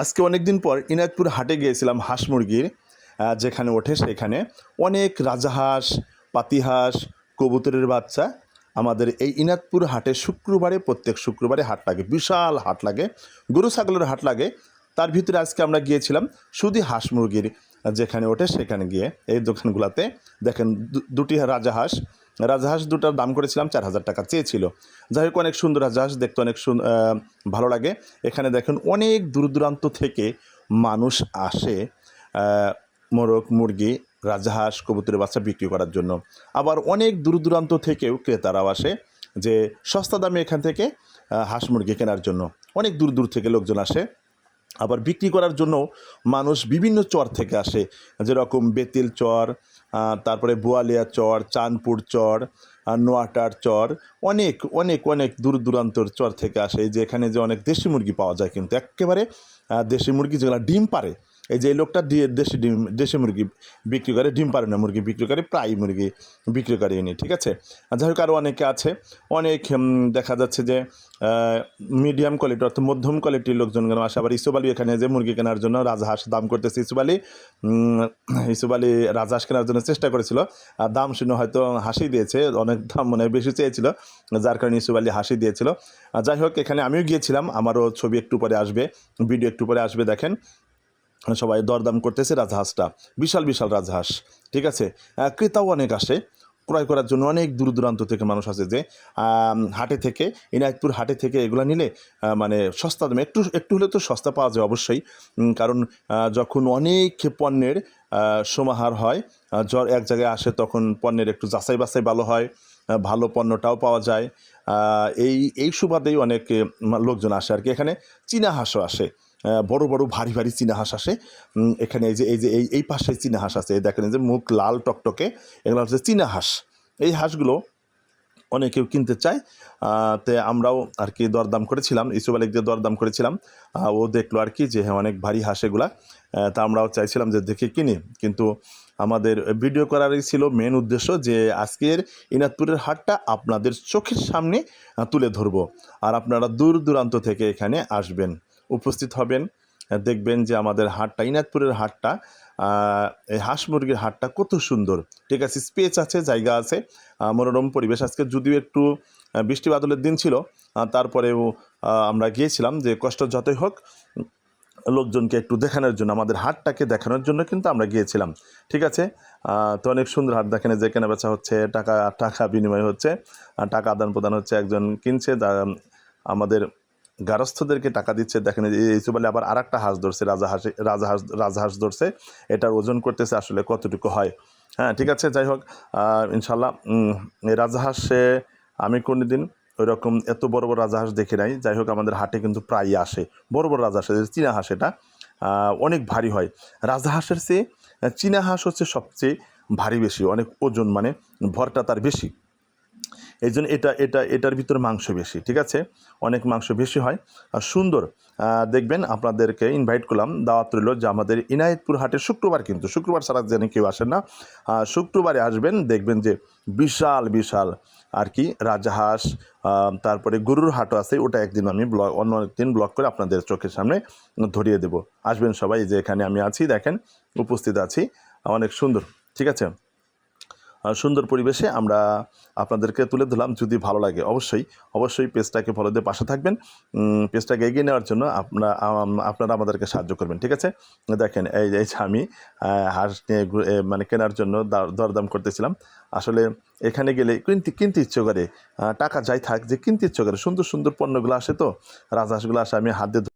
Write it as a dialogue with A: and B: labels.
A: আজকে অনেক দিন পর ইনায়তপুর হাটে গিয়েছিলাম হাঁস মুরগির যেখানে ওঠে সেখানে। অনেক রাজাহাঁস, পাতিহাঁস, কবুতরের বাচ্চা আমাদের এই ইনাতপুর হাটে শুক্রবারে, প্রত্যেক শুক্রবারে হাট লাগে, বিশাল হাট লাগে, গরু ছাগলের হাট লাগে। তার ভিতরে আজকে আমরা গিয়েছিলাম শুধু হাঁস মুরগির, যেখানে ওঠে সেখানে গিয়ে এই দোকানগুলোতে দেখেন দুটি রাজাহাঁস রাজাহাঁস দুটার দাম করেছিলাম চার হাজার টাকা চেয়েছিল। যাই হোক, অনেক সুন্দর রাজাহাঁস, দেখতে অনেক ভালো লাগে। এখানে দেখেন অনেক দূর দূরান্ত থেকে মানুষ আসে মোরগ, মুরগি, রাজাহাঁস, কবুতরের বাচ্চা বিক্রি করার জন্য। আবার অনেক দূর দূরান্ত থেকেও ক্রেতারাও আসে যে সস্তা দামে এখান থেকে হাঁস মুরগি কেনার জন্য। অনেক দূর দূর থেকে লোকজন আসে। আবার বিক্রি করার জন্য মানুষ বিভিন্ন চর থেকে আসে, যেরকম বেতিল চর তারপরে বোয়ালিয়া চর, চাঁদপুর চর নোয়াটার চর, অনেক অনেক অনেক দূর দূরান্তর চর থেকে আসে। যে এখানে যে অনেক দেশি মুরগি পাওয়া যায় কিন্তু, একেবারে দেশি মুরগি যেগুলো ডিম পারে এই যে লোকটা দেশি ডিম দেশি মুরগি বিক্রি করে ডিম পারে না মুরগি বিক্রি করে প্রায় মুরগি বিক্রি করে ইনি ঠিক আছে? যাই হোক আরও অনেকে আছে। অনেক দেখা যাচ্ছে যে মিডিয়াম কোয়ালিটি অর্থাৎ মধ্যম কোয়ালিটির লোকজন কেন আসে আবার ইসুব আলী এখানে যে মুরগি কেনার জন্য রাজহাঁস দাম করতেছে। ইসুব আলী উম, ইসুব আলী রাজহাঁস কেনার জন্য চেষ্টা করেছিল। আর দাম শুনে হয়তো হাসি দিয়েছে অনেক দাম মনে বেশি চেয়েছিল যার কারণে ইসুব আলী হাসি দিয়েছিল যাই হোক এখানে আমিও গিয়েছিলাম আমারও ছবি একটু পরে আসবে ভিডিও একটু পরে আসবে দেখেন। সবাই দরদাম করতেছে রাজহাঁসটা। বিশাল বিশাল রাজহাঁস, ঠিক আছে? ক্রেতাও অনেক আসে, ক্রয় করার জন্য অনেক দূর দূরান্ত থেকে মানুষ আসে যে হাটে থেকে, ইনায়তপুর হাটে থেকে এগুলো নিলে মানে সস্তা দামে, একটু একটু হলে তো সস্তা পাওয়া যায় অবশ্যই কারণ যখন অনেক পণ্যের সমাহার হয় জ্বর এক জায়গায় আসে তখন পণ্যের একটু যাচাই বাছাই ভালো হয় ভালো পণ্যটাও পাওয়া যায় এই এই সুবাদেই অনেক লোকজন আসে আর কি। এখানে চীনা হাঁসও আসে বড় বড় ভারী ভারী চীনা হাঁস আসে। এখানে এই যে এই যে, এই এই পাশে চীনা হাঁস আছে। দেখেন যে মুখ লাল টকটকে, এগুলো হচ্ছে চীনা হাঁস। এই হাঁসগুলো অনেকেও কিনতে চায়। তে আমরাও আর কি দরদাম করেছিলাম ইসুব আলিক দিয়ে দরদাম করেছিলাম। ও দেখল আর কি যে হ্যাঁ অনেক ভারী হাঁস এগুলা। তা আমরাও চাইছিলাম যে, দেখে কিনি। কিন্তু আমাদের ভিডিও করারই ছিল মেন উদ্দেশ্য যে, আজকের ইনাতপুরের হাটটা আপনাদের চোখের সামনে তুলে ধরবো। আর আপনারা দূর দূরান্ত থেকে এখানে আসবেন। উপস্থিত হবেন। দেখবেন যে আমাদের হাটটা, ইনাতপুরের হাটটা এই হাঁস মুরগির হাটটা কত সুন্দর। ঠিক আছে, স্পেস আছে, জায়গা আছে মনোরম পরিবেশ। আজকে যদিও একটু বৃষ্টি বাদলের দিন ছিল তারপরেও আমরা গিয়েছিলাম যে কষ্ট যতই হোক, লোকজনকে একটু দেখানোর জন্য, আমাদের হাটটাকে দেখানোর জন্য কিন্তু আমরা গিয়েছিলাম। ঠিক আছে? তো অনেক সুন্দর হাট দেখেন যে কেনা বেচা হচ্ছে, টাকা টাকা বিনিময় হচ্ছে টাকা আদান প্রদান হচ্ছে, একজন কিনছে আমাদের গারস্থদেরকে টাকা দিচ্ছে দেখেন এই বলে আবার আর একটা হাঁস ধরছে রাজা হাঁস রাজা হাঁস রাজা হাঁস ধরছে। এটার ওজন করতেছে আসলে কতটুকু হয়? হ্যাঁ ঠিক আছে যাই হোক ইনশাল্লাহ উম, এই রাজাহাঁসে আমি কোনো দিন ওই রকম এত বড় বড় রাজাহাঁস দেখি নাই। যাই হোক আমাদের হাটে কিন্তু প্রায়ই আসে। বড় বড় রাজাহাঁস চীনা হাঁস এটা অনেক ভারী হয়। রাজাহাঁসের চেয়ে চীনা হাঁস হচ্ছে সবচেয়ে ভারী বেশি অনেক ওজন মানে ভরটা তার বেশি। এই জন্য এটা এটা, এটার ভিতরে মাংস বেশি, ঠিক আছে? অনেক মাংস বেশি হয়। আর সুন্দর দেখবেন আপনাদেরকে ইনভাইট করলাম দাওয়াত রইল যে আমাদের ইনায়েতপুর হাটে শুক্রবার কিন্তু, শুক্রবার ছাড়া যেন কেউ আসেন না। শুক্রবারে আসবেন, দেখবেন যে বিশাল বিশাল আর কি রাজহাঁস তারপরে গরুর হাটও আছে, ওটা একদিন আমি ব্লগ, অন্য একদিন ব্লগ করে আপনাদের চোখের সামনে ধরিয়ে দেব। আসবেন সবাই যে এখানে আমি আছি, দেখেন, উপস্থিত আছি, অনেক সুন্দর, ঠিক আছে? সুন্দর পরিবেশে আমরা আপনাদেরকে তুলে ধরলাম। যদি ভালো লাগে অবশ্যই অবশ্যই পেজটাকে ফলো দিয়ে পাশে থাকবেন। পেজটাকে এগিয়ে নেওয়ার জন্য আপনারা আপনারা আমাদেরকে সাহায্য করবেন, ঠিক আছে? দেখেন, এই এই আমি হাঁস নিয়ে মানে কেনার জন্য দর- দরদাম করতেছিলাম। আসলে এখানে গেলে কিনতে কিনতে ইচ্ছে করে টাকা যাই থাক, যে কিনতে ইচ্ছে করে, সুন্দর সুন্দর পণ্যগুলো আসে তো, রাজহাঁসগুলো আসে, আমি হাত দিয়ে